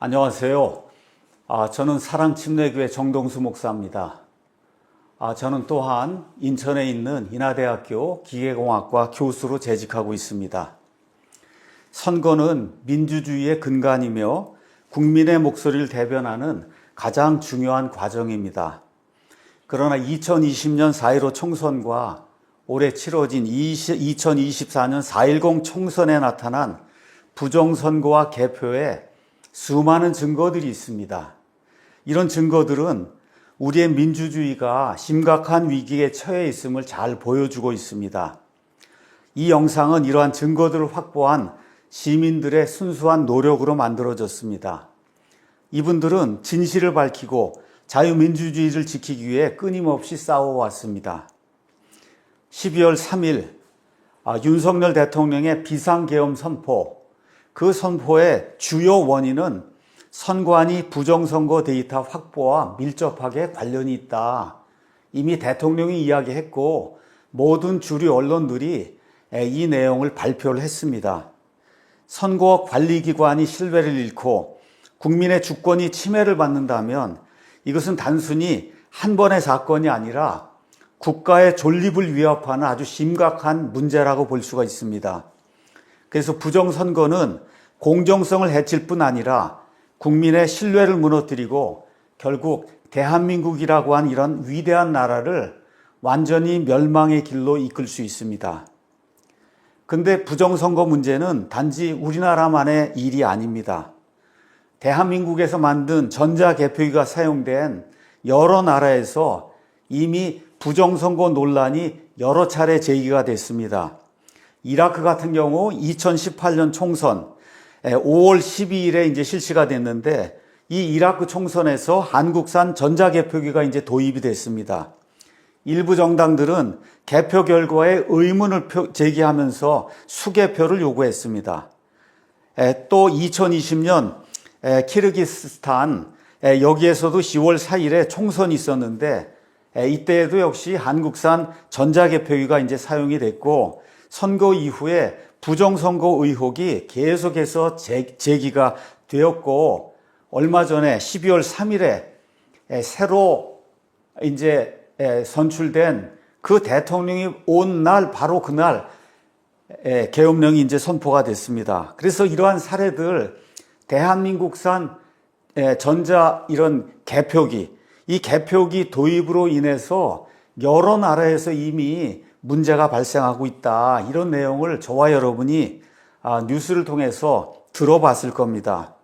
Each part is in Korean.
안녕하세요. 아, 저는 사랑침례교회 정동수 목사입니다. 아, 저는 또한 인천에 있는 인하대학교 기계공학과 교수로 재직하고 있습니다. 선거는 민주주의의 근간이며 국민의 목소리를 대변하는 가장 중요한 과정입니다. 그러나 2020년 4.15 총선과 올해 치러진 2024년 4.10 총선에 나타난 부정선거와 개표에 수많은 증거들이 있습니다. 이런 증거들은 우리의 민주주의가 심각한 위기에 처해 있음을 잘 보여주고 있습니다. 이 영상은 이러한 증거들을 확보한 시민들의 순수한 노력으로 만들어졌습니다. 이분들은 진실을 밝히고 자유민주주의를 지키기 위해 끊임없이 싸워왔습니다. 12월 3일 아, 윤석열 대통령의 비상계엄 선포, 그 선포의 주요 원인은 선관위 부정선거 데이터 확보와 밀접하게 관련이 있다. 이미 대통령이 이야기했고 모든 주류 언론들이 이 내용을 발표를 했습니다. 선거 관리기관이 신뢰를 잃고 국민의 주권이 침해를 받는다면 이것은 단순히 한 번의 사건이 아니라 국가의 존립을 위협하는 아주 심각한 문제라고 볼 수가 있습니다. 그래서 부정선거는 공정성을 해칠 뿐 아니라 국민의 신뢰를 무너뜨리고 결국 대한민국이라고 한 이런 위대한 나라를 완전히 멸망의 길로 이끌 수 있습니다. 근데 부정선거 문제는 단지 우리나라만의 일이 아닙니다. 대한민국에서 만든 전자개표기가 사용된 여러 나라에서 이미 부정선거 논란이 여러 차례 제기가 됐습니다. 이라크 같은 경우 2018년 총선 5월 12일에 이제 실시가 됐는데 이 이라크 총선에서 한국산 전자개표기가 이제 도입이 됐습니다. 일부 정당들은 개표 결과에 의문을 제기하면서 수개표를 요구했습니다. 또 2020년 키르기스스탄 여기에서도 10월 4일에 총선이 있었는데 이때에도 역시 한국산 전자개표기가 이제 사용이 됐고 선거 이후에 부정선거 의혹이 계속해서 제기가 되었고 얼마 전에 12월 3일에 새로 이제 선출된 그 대통령이 온 날 바로 그날 계엄령이 이제 선포가 됐습니다. 그래서 이러한 사례들 대한민국산 전자 이런 개표기 이 개표기 도입으로 인해서 여러 나라에서 이미 문제가 발생하고 있다. 이런 내용을 저와 여러분이 아, 뉴스를 통해서 들어봤을 겁니다.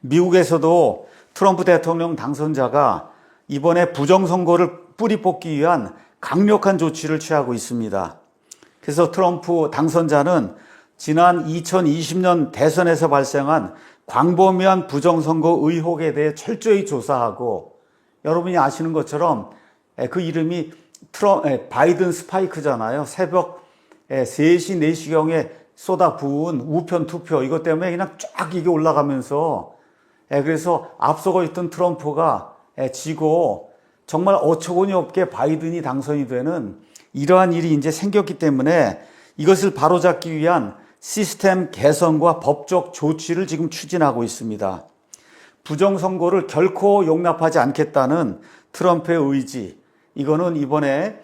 미국에서도 트럼프 대통령 당선자가 이번에 부정선거를 뿌리 뽑기 위한 강력한 조치를 취하고 있습니다. 그래서 트럼프 당선자는 지난 2020년 대선에서 발생한 광범위한 부정선거 의혹에 대해 철저히 조사하고 여러분이 아시는 것처럼 그 이름이 트럼, 바이든 스파이크잖아요. 새벽 3시, 4시경에 쏟아 부은 우편 투표 이것 때문에 그냥 쫙 이게 올라가면서 그래서 앞서고 있던 트럼프가 지고 정말 어처구니 없게 바이든이 당선이 되는 이러한 일이 이제 생겼기 때문에 이것을 바로잡기 위한 시스템 개선과 법적 조치를 지금 추진하고 있습니다. 부정선거를 결코 용납하지 않겠다는 트럼프의 의지, 이거는 이번에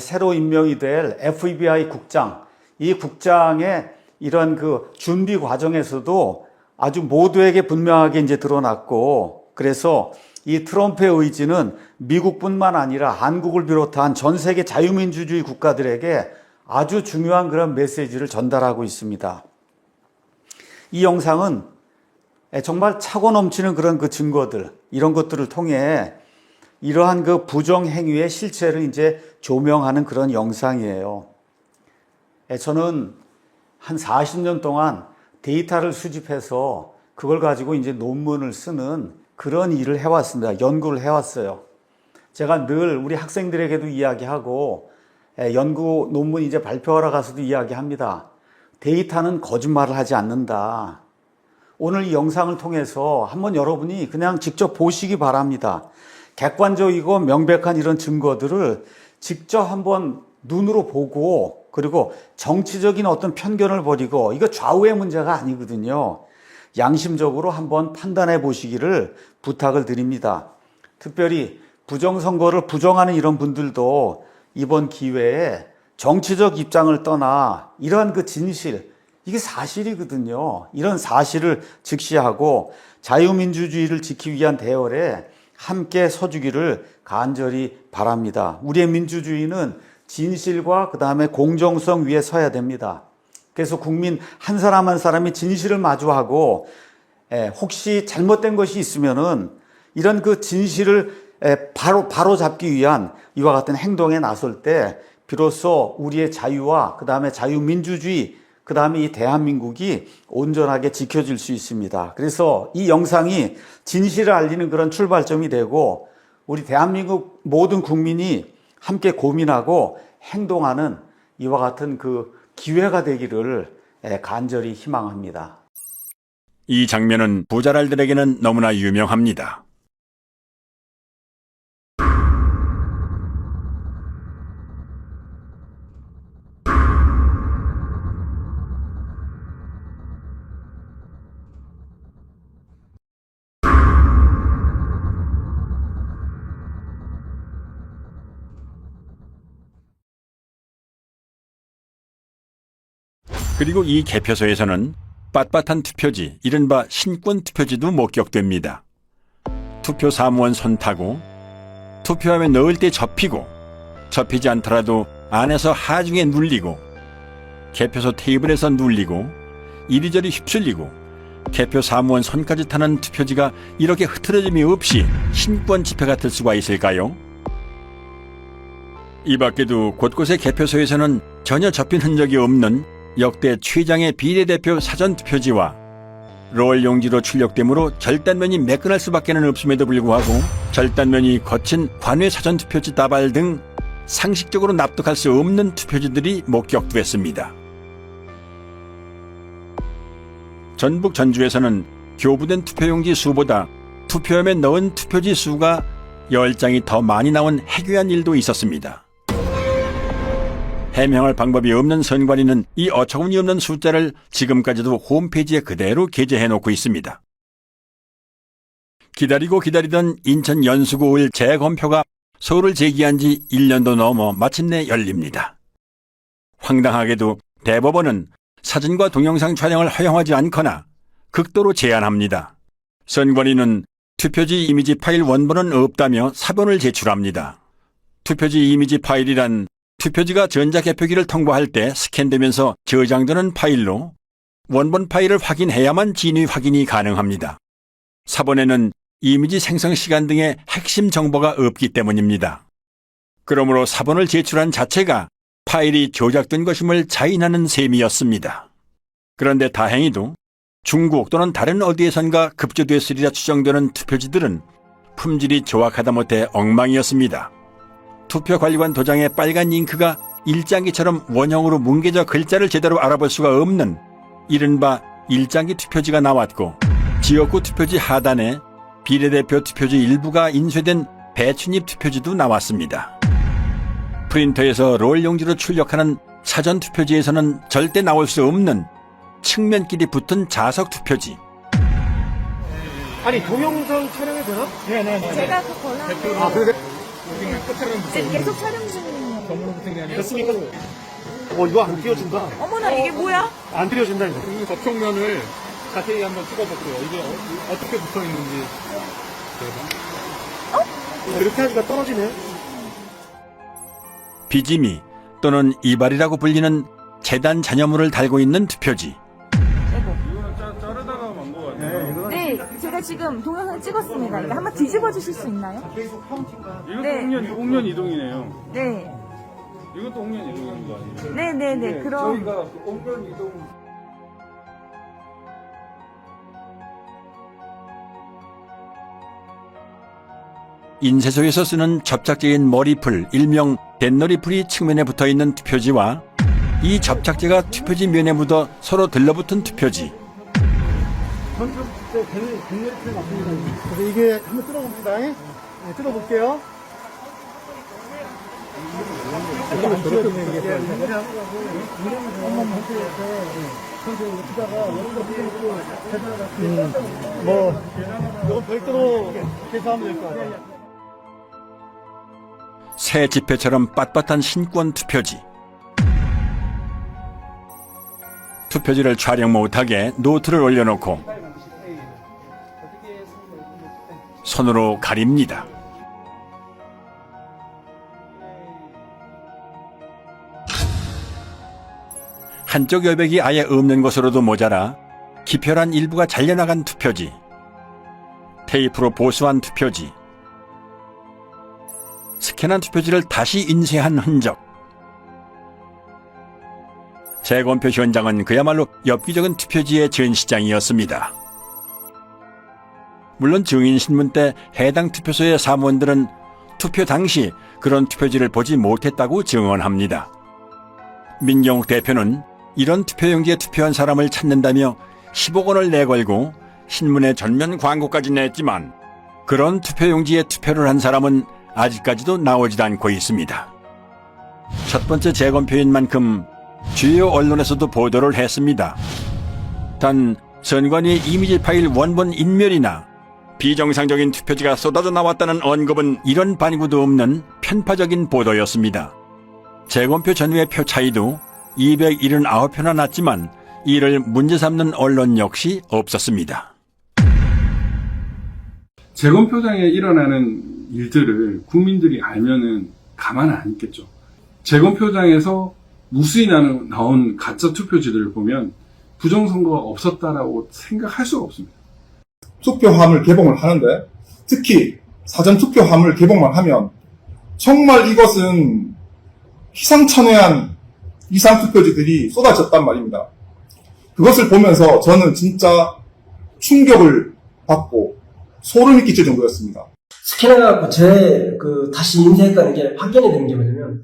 새로 임명이 될 FBI 국장, 이 국장의 이런 그 준비 과정에서도 아주 모두에게 분명하게 이제 드러났고, 그래서 이 트럼프의 의지는 미국뿐만 아니라 한국을 비롯한 전 세계 자유민주주의 국가들에게 아주 중요한 그런 메시지를 전달하고 있습니다. 이 영상은 정말 차고 넘치는 그런 그 증거들, 이런 것들을 통해 이러한 그 부정 행위의 실체를 이제 조명하는 그런 영상이에요. 저는 한 40년 동안 데이터를 수집해서 그걸 가지고 이제 논문을 쓰는 그런 일을 해왔습니다. 연구를 해왔어요. 제가 늘 우리 학생들에게도 이야기하고 연구 논문 이제 발표하러 가서도 이야기합니다. 데이터는 거짓말을 하지 않는다. 오늘 이 영상을 통해서 한번 여러분이 그냥 직접 보시기 바랍니다. 객관적이고 명백한 이런 증거들을 직접 한번 눈으로 보고 그리고 정치적인 어떤 편견을 버리고 이거 좌우의 문제가 아니거든요. 양심적으로 한번 판단해 보시기를 부탁을 드립니다. 특별히 부정선거를 부정하는 이런 분들도 이번 기회에 정치적 입장을 떠나 이러한 그 진실, 이게 사실이거든요. 이런 사실을 직시하고 자유민주주의를 지키기 위한 대열에 함께 서주기를 간절히 바랍니다. 우리의 민주주의는 진실과 그 다음에 공정성 위에 서야 됩니다. 그래서 국민 한 사람 한 사람이 진실을 마주하고 에, 혹시 잘못된 것이 있으면은 이런 그 진실을 에, 바로 바로 잡기 위한 이와 같은 행동에 나설 때 비로소 우리의 자유와 그 다음에 자유민주주의 그 다음에 이 대한민국이 온전하게 지켜질 수 있습니다. 그래서 이 영상이 진실을 알리는 그런 출발점이 되고 우리 대한민국 모든 국민이 함께 고민하고 행동하는 이와 같은 그 기회가 되기를 에, 간절히 희망합니다. 이 장면은 부자랄들에게는 너무나 유명합니다. 그리고 이 개표소에서는 빳빳한 투표지, 이른바 신권 투표지도 목격됩니다. 투표 사무원 손 타고 투표함에 넣을 때 접히고 접히지 않더라도 안에서 하중에 눌리고 개표소 테이블에서 눌리고 이리저리 휩쓸리고 개표 사무원 손까지 타는 투표지가 이렇게 흐트러짐이 없이 신권 집회가 될 수가 있을까요? 이 밖에도 곳곳의 개표소에서는 전혀 접힌 흔적이 없는 역대 최장의 비례대표 사전 투표지와 롤 용지로 출력되므로 절단면이 매끈할 수밖에 는 없음에도 불구하고 절단면이 거친 관외 사전 투표지 다발 등 상식적으로 납득할 수 없는 투표지들이 목격됐습니다. 전북 전주에서는 교부된 투표용지 수보다 투표함에 넣은 투표지 수가 10장이 더 많이 나온 해괴한 일도 있었습니다. 해명할 방법이 없는 선관위는 이 어처구니 없는 숫자를 지금까지도 홈페이지에 그대로 게재해 놓고 있습니다. 기다리고 기다리던 인천 연수구 5일 재검표가 소를 제기한 지 1년도 넘어 마침내 열립니다. 황당하게도 대법원은 사진과 동영상 촬영을 허용하지 않거나 극도로 제한합니다. 선관위는 투표지 이미지 파일 원본은 없다며 사본을 제출합니다. 투표지 이미지 파일이란 투표지가 전자개표기를 통과할 때 스캔되면서 저장되는 파일로 원본 파일을 확인해야만 진위 확인이 가능합니다. 사본에는 이미지 생성 시간 등의 핵심 정보가 없기 때문입니다. 그러므로 사본을 제출한 자체가 파일이 조작된 것임을 자인하는 셈이었습니다. 그런데 다행히도 중국 또는 다른 어디에선가 급조됐으리라 추정되는 투표지들은 품질이 조악하다 못해 엉망이었습니다. 투표관리관 도장에 빨간 잉크가 일장기처럼 원형으로 뭉개져 글자를 제대로 알아볼 수가 없는 이른바 일장기 투표지가 나왔고 지역구 투표지 하단에 비례대표 투표지 일부가 인쇄된 배춘입 투표지도 나왔습니다. 프린터에서 롤 용지로 출력하는 사전 투표지에서는 절대 나올 수 없는 측면끼리 붙은 자석 투표지. 아니 동영상 촬영이 되나? 네네. 제가 그 권한 아 그래? 지금 계속 촬영 중이에요. 됐습니까? 어 이거 안 띄워준다. 어머나 이게 뭐야? 안 띄워준다 이거. 이 접촉면을 자세히 한번 찍어볼게요. 이게 어, 떻게 붙어 있는지. 이렇게 하니까 떨어지네. 비지미 또는 이발이라고 불리는 재단 잔여물을 달고 있는 투표지. 제가 지금 동영상 찍었습니다. 이거 한번 뒤집어 주실 수 있나요? 이것도 네. 홍련, 홍련 이동이네요. 네, 이것도 홍련 이동인 거 아니에요? 네, 네, 네. 그럼 저희가 그 홍련 이동 인쇄소에서 쓰는 접착제인 머리풀, 일명 댄너리풀이 측면에 붙어 있는 투표지와 이 접착제가 투표지 면에 묻어 서로 들러붙은 투표지. 전주 때 백내리필 맞습니다. 그래서 이게 한번 뜯어봅니다. 네, 뜯어볼게요. 뭐 이건 별도로 계산하면 될 것 같아요. 새 지폐처럼 빳빳한 신권 투표지. 투표지를 촬영 못하게 노트를 올려놓고 손으로 가립니다. 한쪽 여백이 아예 없는 것으로도 모자라 기표란 일부가 잘려나간 투표지. 테이프로 보수한 투표지. 스캔한 투표지를 다시 인쇄한 흔적. 재검표 현장은 그야말로 엽기적인 투표지의 전시장이었습니다. 물론 증인신문 때 해당 투표소의 사무원들은 투표 당시 그런 투표지를 보지 못했다고 증언합니다. 민경욱 대표는 이런 투표용지에 투표한 사람을 찾는다며 10억 원을 내걸고 신문에 전면 광고까지 냈지만 그런 투표용지에 투표를 한 사람은 아직까지도 나오질 않고 있습니다. 첫 번째 재검표인 만큼 주요 언론에서도 보도를 했습니다. 단 선관위의 이미지 파일 원본 인멸이나 비정상적인 투표지가 쏟아져 나왔다는 언급은 이런 반구도 없는 편파적인 보도였습니다. 재검표 전후의 표 차이도 279표나 났지만 이를 문제 삼는 언론 역시 없었습니다. 재검표장에 일어나는 일들을 국민들이 알면은 가만 안 있겠죠. 재검표장에서 무수히 나는, 나온 가짜 투표지들을 보면 부정선거가 없었다라고 생각할 수가 없습니다. 투표함을 개봉을 하는데 특히 사전 투표함을 개봉만 하면 정말 이것은 희상천외한 이상 투표지들이 쏟아졌단 말입니다. 그것을 보면서 저는 진짜 충격을 받고 소름이 끼칠 정도였습니다. 스캐너갖고 제, 그, 다시 인쇄했다는 게 확인이 된게 뭐냐면,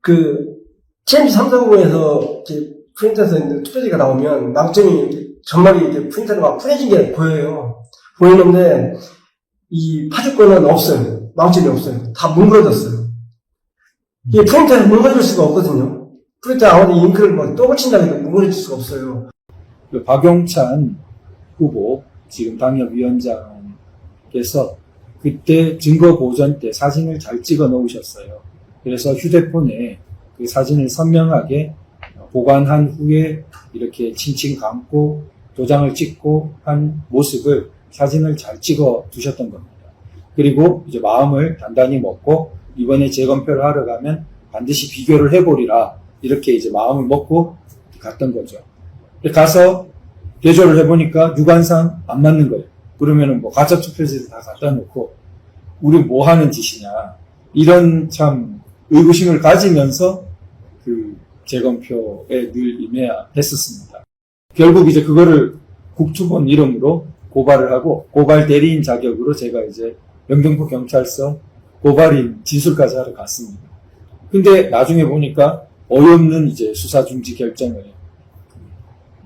그, TMC 340에서 이렇게 프린터에서 있는 투표지가 나오면 망점이 전말이 이렇게 프린터가 풀해진 게 보여요. 보이는데, 이 파주권은 없어요. 망점이 없어요. 다 뭉그러졌어요. 이게 프린터에서 뭉그러질 수가 없거든요. 프린터 아무리 잉크를 뭐또 붙인다고 해도 뭉그러질 수가 없어요. 그 박용찬 후보 지금 당협위원장께서 그때 증거 보전 때 사진을 잘 찍어 놓으셨어요. 그래서 휴대폰에 그 사진을 선명하게 보관한 후에 이렇게 칭칭 감고 도장을 찍고 한 모습을 사진을 잘 찍어 두셨던 겁니다. 그리고 이제 마음을 단단히 먹고 이번에 재검표를 하러 가면 반드시 비교를 해보리라 이렇게 이제 마음을 먹고 갔던 거죠. 가서 대조를 해보니까 유관상 안 맞는 거예요. 그러면은 뭐 가짜 투표지를 다 갖다 놓고 우리 뭐 하는 짓이냐 이런 참 의구심을 가지면서 그 재검표에 늘 임해야 했었습니다. 결국 이제 그거를 국투본 이름으로 고발을 하고 고발 대리인 자격으로 제가 이제 영등포 경찰서 고발인 진술까지 하러 갔습니다. 근데 나중에 보니까 어이없는 이제 수사 중지 결정을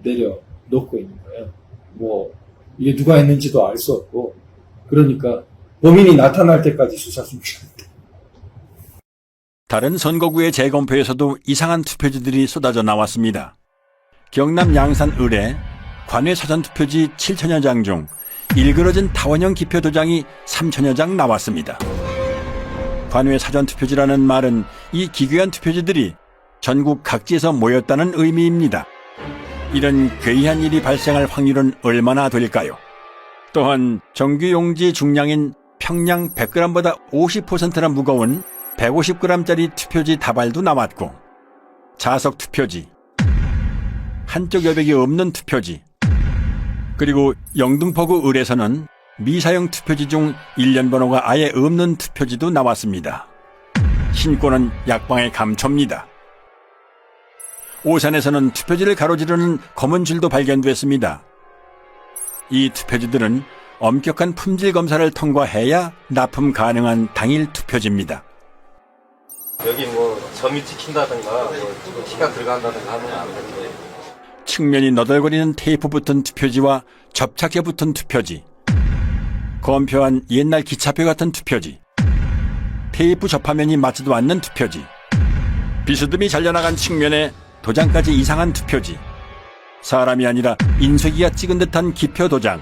내려놓고 있는 거예요. 뭐 이게 누가 했는지도 알 수 없고 그러니까 범인이 나타날 때까지 수사 중지합니다. 다른 선거구의 재검표에서도 이상한 투표지들이 쏟아져 나왔습니다. 경남 양산 을에 관외 사전 투표지 7천여 장 중 일그러진 타원형 기표 도장이 3천여 장 나왔습니다. 관외 사전 투표지라는 말은 이 기괴한 투표지들이 전국 각지에서 모였다는 의미입니다. 이런 괴이한 일이 발생할 확률은 얼마나 될까요? 또한 정규용지 중량인 평량 100g보다 50%나 무거운 150g짜리 투표지 다발도 나왔고 자석 투표지 한쪽 여백이 없는 투표지 그리고 영등포구 을에서는 미사용 투표지 중 일련 번호가 아예 없는 투표지도 나왔습니다. 신고는 약방의 감초입니다. 오산에서는 투표지를 가로지르는 검은 줄도 발견됐습니다. 이 투표지들은 엄격한 품질 검사를 통과해야 납품 가능한 당일 투표지입니다. 여기 뭐 점이 찍힌다든가 뭐 키가 들어간다든가 하면 안 되는데 측면이 너덜거리는 테이프 붙은 투표지와 접착제 붙은 투표지, 검표한 옛날 기차표 같은 투표지, 테이프 접화면이 맞지도 않는 투표지, 비스듬히 잘려나간 측면에 도장까지 이상한 투표지, 사람이 아니라 인쇄기가 찍은 듯한 기표 도장.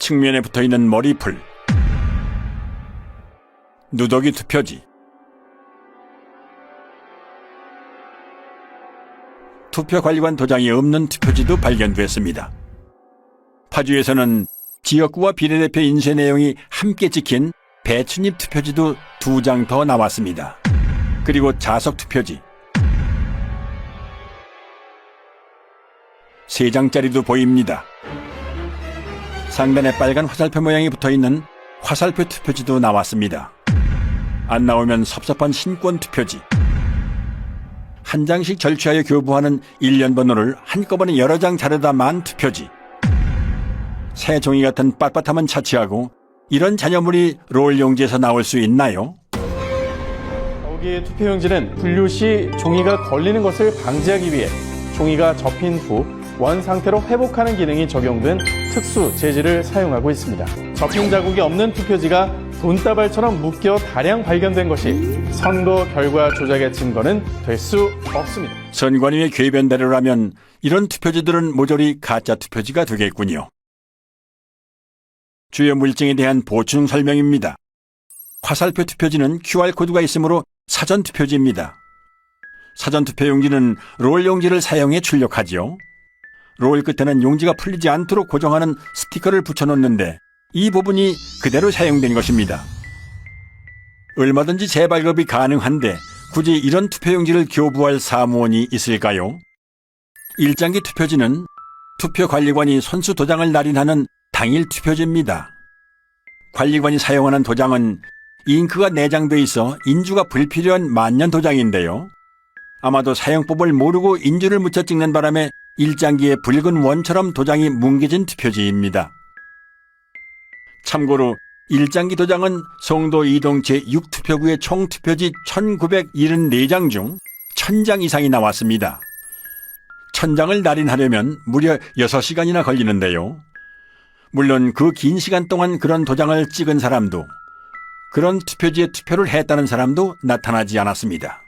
측면에 붙어 있는 머리풀. 누더기 투표지. 투표관리관 도장이 없는 투표지도 발견됐습니다. 파주에서는 지역구와 비례대표 인쇄 내용이 함께 찍힌 배춧잎 투표지도 두 장 더 나왔습니다. 그리고 자석 투표지. 세 장짜리도 보입니다. 상단에 빨간 화살표 모양이 붙어 있는 화살표 투표지도 나왔습니다. 안 나오면 섭섭한 신권 투표지. 한 장씩 절취하여 교부하는 일련 번호를 한꺼번에 여러 장 자르다 만 투표지. 새 종이 같은 빳빳함은 차치하고 이런 잔여물이 롤 용지에서 나올 수 있나요? 여기에 투표용지는 분류 시 종이가 걸리는 것을 방지하기 위해 종이가 접힌 후 원 상태로 회복하는 기능이 적용된 특수 재질을 사용하고 있습니다. 접힌 자국이 없는 투표지가 돈다발처럼 묶여 다량 발견된 것이 선거 결과 조작의 증거는 될 수 없습니다. 선관위의 궤변대로라면 이런 투표지들은 모조리 가짜 투표지가 되겠군요. 주요 물증에 대한 보충 설명입니다. 화살표 투표지는 QR코드가 있으므로 사전 투표지입니다. 사전 투표 용지는 롤 용지를 사용해 출력하지요. 롤 끝에는 용지가 풀리지 않도록 고정하는 스티커를 붙여놓는데 이 부분이 그대로 사용된 것입니다. 얼마든지 재발급이 가능한데 굳이 이런 투표용지를 교부할 사무원이 있을까요? 일장기 투표지는 투표관리관이 선수 도장을 날인하는 당일 투표지입니다. 관리관이 사용하는 도장은 잉크가 내장돼 있어 인주가 불필요한 만년 도장인데요. 아마도 사용법을 모르고 인주를 묻혀 찍는 바람에 일장기에 붉은 원처럼 도장이 뭉개진 투표지입니다. 참고로 일장기 도장은 송도 이동 제6투표구의 총 투표지 1974장 중 1000장 이상이 나왔습니다. 1000장을 날인하려면 무려 6시간이나 걸리는데요. 물론 그 긴 시간 동안 그런 도장을 찍은 사람도 그런 투표지에 투표를 했다는 사람도 나타나지 않았습니다.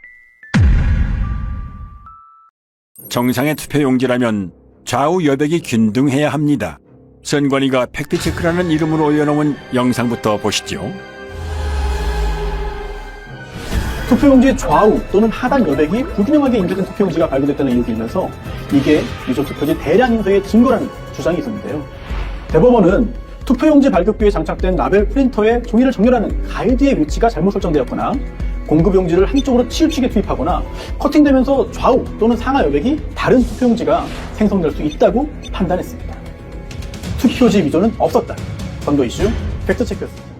정상의 투표 용지라면 좌우 여백이 균등해야 합니다. 선관위가 팩트체크라는 이름으로 올려놓은 영상부터 보시죠. 투표용지의 좌우 또는 하단 여백이 불균형하게 인쇄된 투표용지가 발견됐다는 의혹이 있면서 이게 유족 투표지 대량 인쇄의 증거라는 주장이 있었는데요. 대법원은 투표용지 발급기에 장착된 라벨 프린터에 종이를 정렬하는 가이드의 위치가 잘못 설정되었거나 공급용지를 한쪽으로 치우치게 투입하거나 커팅되면서 좌우 또는 상하 여백이 다른 투표용지가 생성될 수 있다고 판단했습니다. 투표지 위조는 없었다. 선거 이슈 팩트체크였습니다.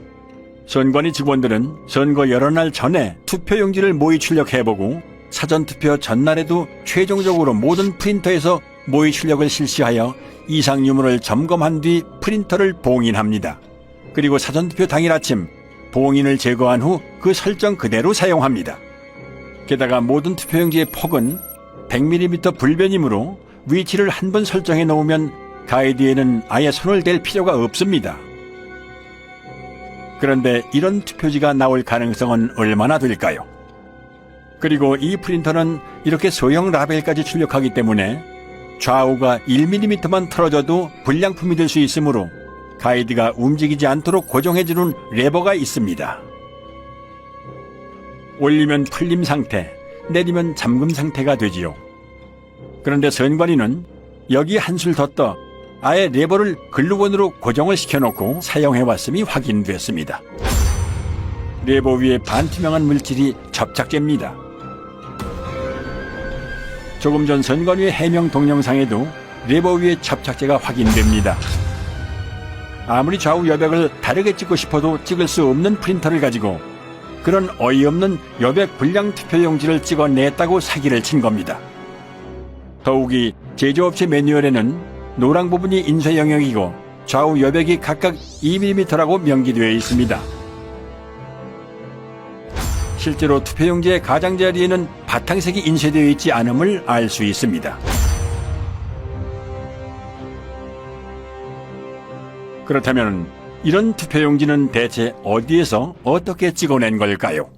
선관위 직원들은 선거 여러 날 전에 투표용지를 모의 출력해보고 사전투표 전날에도 최종적으로 모든 프린터에서 모의 출력을 실시하여 이상 유무를 점검한 뒤 프린터를 봉인합니다. 그리고 사전투표 당일 아침 봉인을 제거한 후 그 설정 그대로 사용합니다. 게다가 모든 투표용지의 폭은 100mm 불변이므로 위치를 한 번 설정해 놓으면 가이드에는 아예 손을 댈 필요가 없습니다. 그런데 이런 투표지가 나올 가능성은 얼마나 될까요? 그리고 이 프린터는 이렇게 소형 라벨까지 출력하기 때문에 좌우가 1mm만 틀어져도 불량품이 될 수 있으므로 가이드가 움직이지 않도록 고정해주는 레버가 있습니다. 올리면 풀림 상태, 내리면 잠금 상태가 되지요. 그런데 선관위는 여기 한술 더 떠 아예 레버를 글루건으로 고정을 시켜놓고 사용해왔음이 확인됐습니다. 레버 위에 반투명한 물질이 접착제입니다. 조금 전 선관위의 해명 동영상에도 레버 위에 접착제가 확인됩니다. 아무리 좌우 여백을 다르게 찍고 싶어도 찍을 수 없는 프린터를 가지고 그런 어이없는 여백 불량 투표용지를 찍어냈다고 사기를 친 겁니다. 더욱이 제조업체 매뉴얼에는 노랑 부분이 인쇄 영역이고 좌우 여백이 각각 2mm라고 명기되어 있습니다. 실제로 투표용지의 가장자리에는 바탕색이 인쇄되어 있지 않음을 알 수 있습니다. 그렇다면 이런 투표용지는 대체 어디에서 어떻게 찍어낸 걸까요?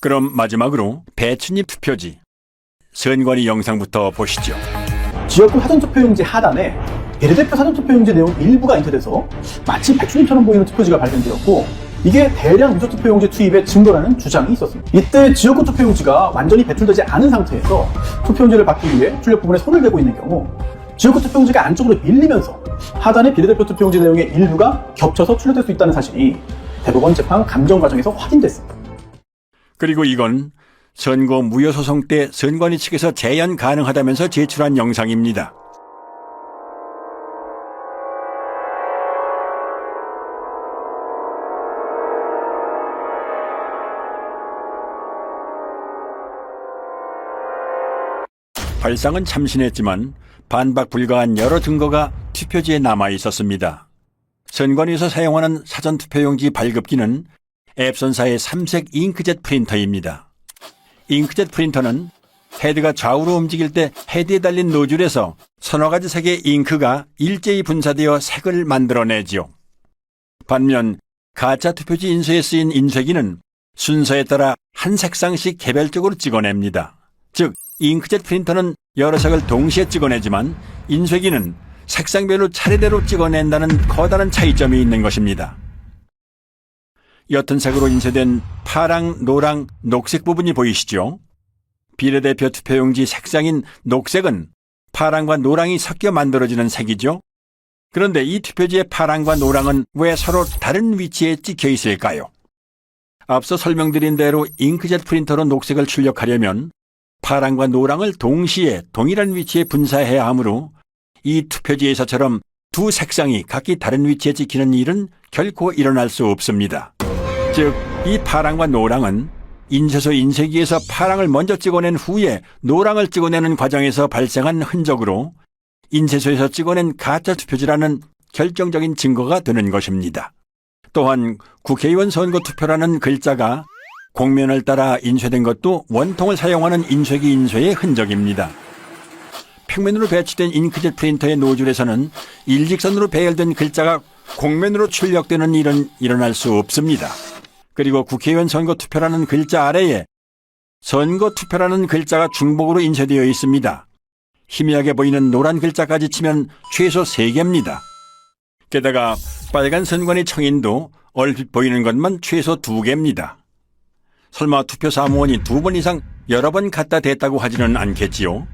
그럼 마지막으로 배춧잎 투표지 선관위 영상부터 보시죠. 지역구 사전투표용지 하단에 비례대표 사전투표용지 내용 일부가 인쇄돼서 마치 백수님처럼 보이는 투표지가 발견되었고 이게 대량 유조 투표용지 투입의 증거라는 주장이 있었습니다. 이때 지역구 투표용지가 완전히 배출되지 않은 상태에서 투표용지를 받기 위해 출력 부분에 손을 대고 있는 경우 지역구 투표용지가 안쪽으로 밀리면서 하단의 비례대표 투표용지 내용의 일부가 겹쳐서 출력될 수 있다는 사실이 대법원 재판 감정 과정에서 확인됐습니다. 그리고 이건 선거 무효 소송 때 선관위 측에서 재연 가능하다면서 제출한 영상입니다. 발상은 참신했지만 반박 불가한 여러 증거가 투표지에 남아 있었습니다. 선관위에서 사용하는 사전투표용지 발급기는 앱선사의 삼색 잉크젯 프린터입니다. 잉크젯 프린터는 헤드가 좌우로 움직일 때 헤드에 달린 노즐에서 서너 가지 색의 잉크가 일제히 분사되어 색을 만들어내지요. 반면 가짜 투표지 인쇄에 쓰인 인쇄기는 순서에 따라 한 색상씩 개별적으로 찍어냅니다. 즉, 잉크젯 프린터는 여러 색을 동시에 찍어내지만 인쇄기는 색상별로 차례대로 찍어낸다는 커다란 차이점이 있는 것입니다. 옅은 색으로 인쇄된 파랑, 노랑, 녹색 부분이 보이시죠? 비례대표 투표용지 색상인 녹색은 파랑과 노랑이 섞여 만들어지는 색이죠? 그런데 이 투표지의 파랑과 노랑은 왜 서로 다른 위치에 찍혀 있을까요? 앞서 설명드린 대로 잉크젯 프린터로 녹색을 출력하려면 파랑과 노랑을 동시에 동일한 위치에 분사해야 하므로 이 투표지에서처럼 두 색상이 각기 다른 위치에 찍히는 일은 결코 일어날 수 없습니다. 즉, 이 파랑과 노랑은 인쇄소 인쇄기에서 파랑을 먼저 찍어낸 후에 노랑을 찍어내는 과정에서 발생한 흔적으로 인쇄소에서 찍어낸 가짜 투표지라는 결정적인 증거가 되는 것입니다. 또한 국회의원 선거 투표라는 글자가 공면을 따라 인쇄된 것도 원통을 사용하는 인쇄기 인쇄의 흔적입니다. 평면으로 배치된 잉크젯 프린터의 노즐에서는 일직선으로 배열된 글자가 공면으로 출력되는 일은 일어날 수 없습니다. 그리고 국회의원 선거 투표라는 글자 아래에 선거 투표라는 글자가 중복으로 인쇄되어 있습니다. 희미하게 보이는 노란 글자까지 치면 최소 3개입니다. 게다가 빨간 선관위 청인도 얼핏 보이는 것만 최소 2개입니다. 설마 투표 사무원이 두 번 이상 여러 번 갖다 댔다고 하지는 않겠지요?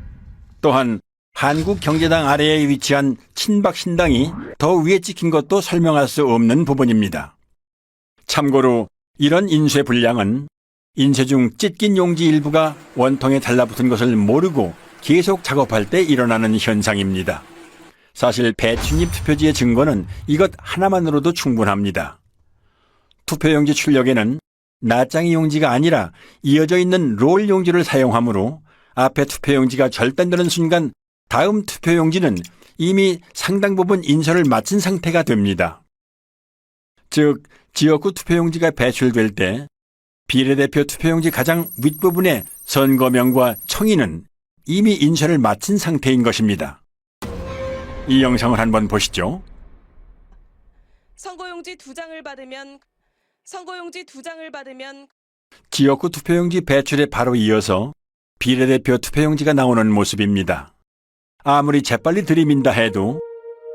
또한 한국경제당 아래에 위치한 친박신당이 더 위에 찍힌 것도 설명할 수 없는 부분입니다. 참고로 이런 인쇄 분량은 인쇄 중 찢긴 용지 일부가 원통에 달라붙은 것을 모르고 계속 작업할 때 일어나는 현상입니다. 사실 배춧잎 투표지의 증거는 이것 하나만으로도 충분합니다. 투표용지 출력에는 낱장이 용지가 아니라 이어져 있는 롤 용지를 사용하므로 앞에 투표 용지가 절단되는 순간 다음 투표 용지는 이미 상당 부분 인쇄를 마친 상태가 됩니다. 즉, 지역구 투표용지가 배출될 때 비례대표 투표용지 가장 윗부분의 선거명과 청인은 이미 인쇄를 마친 상태인 것입니다. 이 영상을 한번 보시죠. 선거용지 두 장을 받으면 선거용지 두 장을 받으면 지역구 투표용지 배출에 바로 이어서 비례대표 투표용지가 나오는 모습입니다. 아무리 재빨리 들이민다 해도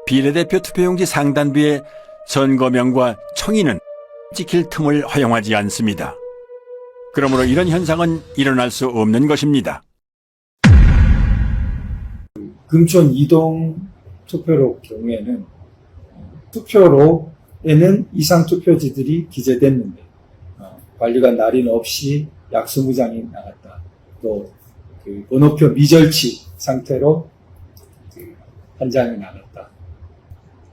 비례대표 투표용지 상단부에 선거명과 청인은 찍힐 틈을 허용하지 않습니다. 그러므로 이런 현상은 일어날 수 없는 것입니다. 금촌 이동 투표로 경우에는 투표로 에는 이상 투표지들이 기재됐는데 어, 관리관 날인 없이 약수무장이 나갔다. 또 그 번호표 미절치 상태로 그 한 장이 나갔다.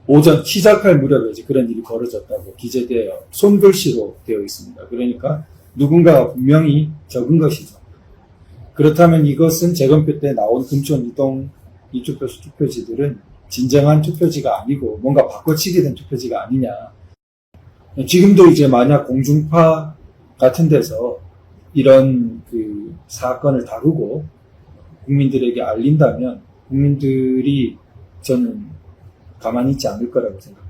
오전 시작할 무렵에 그런 일이 벌어졌다고 기재되어 손글씨로 되어 있습니다. 그러니까 누군가가 분명히 적은 것이죠. 그렇다면 이것은 재검표 때 나온 금촌 이동 이투표 수 투표지들은 진정한 투표지가 아니고 뭔가 바꿔치기 된 투표지가 아니냐. 지금도 이제 만약 공중파 같은 데서 이런 그 사건을 다루고 국민들에게 알린다면 국민들이 저는 가만히 있지 않을 거라고 생각합니다.